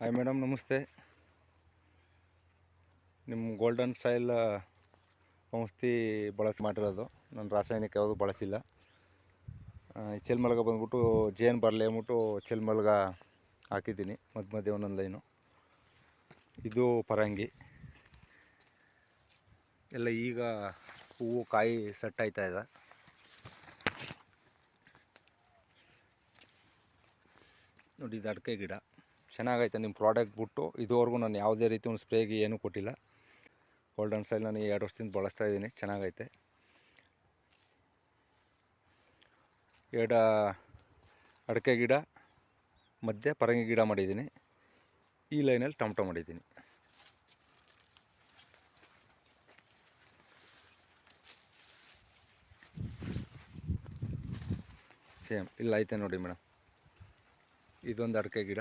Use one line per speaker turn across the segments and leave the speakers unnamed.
Hi madam ನಮಸ್ತೆ ನಿಮ್ಮ golden style ಔಷಧಿ ಬಳಸಿ ಮಾಡಿರೋದು. ನಾನು ರಾಸಾಯನಿಕ ಯಾವುದು ಬಳಸಿಲ್ಲ. ಚೆಲ್ಮಲ್ಗ ಬಂದ್ಬಿಟ್ಟು ಜೇನು ಬರಲಿ ಅಂದ್ಬಿಟ್ಟು ಚೆಲ್ಮಲ್ಗ ಹಾಕಿದ್ದೀನಿ. ಮಧ್ಯ ಮಧ್ಯೆ ಒಂದೊಂದು ಲೈನು. ಇದು ಪರಂಗಿ. ಎಲ್ಲ ಈಗ ಹೂವು ಕಾಯಿ ಸೆಟ್ ಆಯ್ತಾ ಇದೆ. ನೋಡಿ, ಇದು ಅಡಿಕೆ ಗಿಡ. ಚೆನ್ನಾಗೈತೆ ನಿಮ್ಮ ಪ್ರಾಡಕ್ಟ್ ಬಿಟ್ಟು ಇದುವರೆಗೂ ನಾನು ಯಾವುದೇ ರೀತಿ ಒಂದು ಸ್ಪ್ರೇಗೆ ಏನೂ ಕೊಟ್ಟಿಲ್ಲ. ಗೋಲ್ಡನ್ ಸ್ಟೈಲ್ ನಾನು ಎರಡು ವರ್ಷದಿಂದ ಬಳಸ್ತಾ ಇದ್ದೀನಿ ಚೆನ್ನಾಗೈತೆ ಎಡ ಅಡಿಕೆ ಗಿಡ, ಮಧ್ಯೆ ಪರಂಗಿ ಗಿಡ ಮಾಡಿದ್ದೀನಿ. ಈ ಲೈನಲ್ಲಿ ಟೊಮಟೊ ಮಾಡಿದ್ದೀನಿ. ಸೇಮ್, ಇಲ್ಲ ಐತೆ ನೋಡಿ ಮೇಡಮ್. ಇದೊಂದು ಅಡಿಕೆ ಗಿಡ.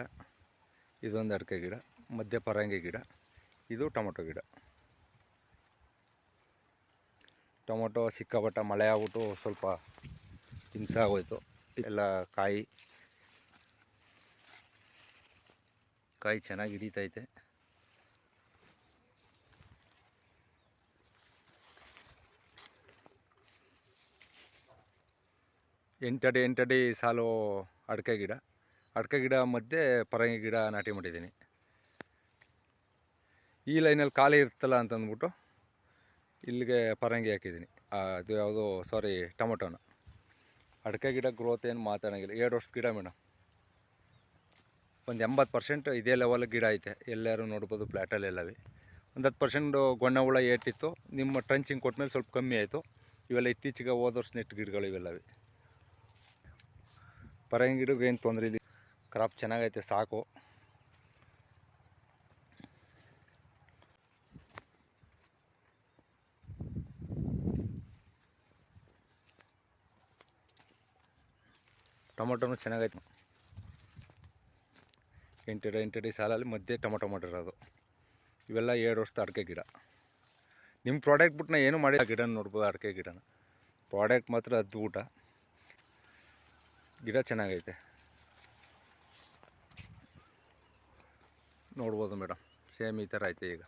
ಇದೊಂದು ಅಡಿಕೆ ಗಿಡ, ಮಧ್ಯ ಪರಂಗಿ ಗಿಡ, ಇದು ಟೊಮೊಟೊ ಗಿಡ. ಟೊಮೊಟೊ ಸಿಕ್ಕಾಪಟ್ಟ ಮಳೆ ಆಗ್ಬಿಟ್ಟು ಸ್ವಲ್ಪ ಹಿಂಸೆ ಆಗೋಯ್ತು. ಎಲ್ಲ ಕಾಯಿ ಕಾಯಿ ಚೆನ್ನಾಗಿ ಹಿಡಿತೈತೆ. ಎಂಟಡಿ ಎಂಟಡಿ ಸಾಲು ಅಡಿಕೆ ಗಿಡ. ಅಡಿಕೆ ಗಿಡ ಮಧ್ಯೆ ಪರಂಗಿ ಗಿಡ ನಾಟಿ ಮಾಡಿದ್ದೀನಿ. ಈ ಲೈನಲ್ಲಿ ಖಾಲಿ ಇರ್ತಲ್ಲ ಅಂತಂದ್ಬಿಟ್ಟು ಇಲ್ಲಿಗೆ ಪರಂಗಿ ಹಾಕಿದ್ದೀನಿ. ಅದು ಯಾವುದು ಸಾರಿ ಟೊಮೊಟೊನ. ಅಡಿಕೆ ಗಿಡ ಗ್ರೋತ್ ಏನು ಮಾತಾಡೋಂಗಿಲ್ಲ. ಎರಡು ವರ್ಷದ ಗಿಡ ಮೇಡಮ್. ಒಂದು ಎಂಬತ್ತು ಪರ್ಸೆಂಟ್ ಇದೇ ಲೆವೆಲ್ ಗಿಡ ಐತೆ. ಎಲ್ಲರೂ ನೋಡ್ಬೋದು ಪ್ಲ್ಯಾಟಲ್ಲಿ ಎಲ್ಲವೇ ಒಂದು ಹತ್ತು ಪರ್ಸೆಂಟು ಗೊಣ್ಣ ಹುಳ ಏಟಿತ್ತು ನಿಮ್ಮ ಟ್ರಂಚಿಂಗ್ ಕೊಟ್ಮೇಲೆ ಸ್ವಲ್ಪ ಕಮ್ಮಿ ಆಯಿತು. ಇವೆಲ್ಲ ಇತ್ತೀಚೆಗೆ ಹೋದ ವರ್ಷ ನೆಟ್ ಗಿಡಗಳು ಇವೆಲ್ಲವೇ ಪರಂಗಿ ಗಿಡಕ್ಕೆ ಏನು ತೊಂದರೆ ಇಲ್ಲ. ಕ್ರಾಪ್ ಚೆನ್ನಾಗೈತೆ, ಸಾಕು. ಟೊಮೊಟೊನು ಚೆನ್ನಾಗೈತೆ. ಎಂಟಡಿ ಎಂಟಡಿ ಸಾಲಲ್ಲಿ ಮಧ್ಯೆ ಟೊಮೊಟೊ ಮಾಡಿರೋದು. ಇವೆಲ್ಲ ಎರಡು ವರ್ಷದ ಅಡಿಕೆ ಗಿಡ. ನಿಮ್ಮ ಪ್ರಾಡಕ್ಟ್ ಬಿಟ್ಟು ನಾ ಏನು ಮಾಡಿ ಗಿಡನ ನೋಡ್ಬೋದು, ಅಡಿಕೆ ಗಿಡನ. ಪ್ರಾಡಕ್ಟ್ ಮಾತ್ರ ಅದ್ಭುತ ಗಿಡ ಚೆನ್ನಾಗೈತೆ. ನೋಡ್ಬೋದು ಮೇಡಮ್. ಸೇಮ್ ಈ ಥರ ಐತೆ ಈಗ.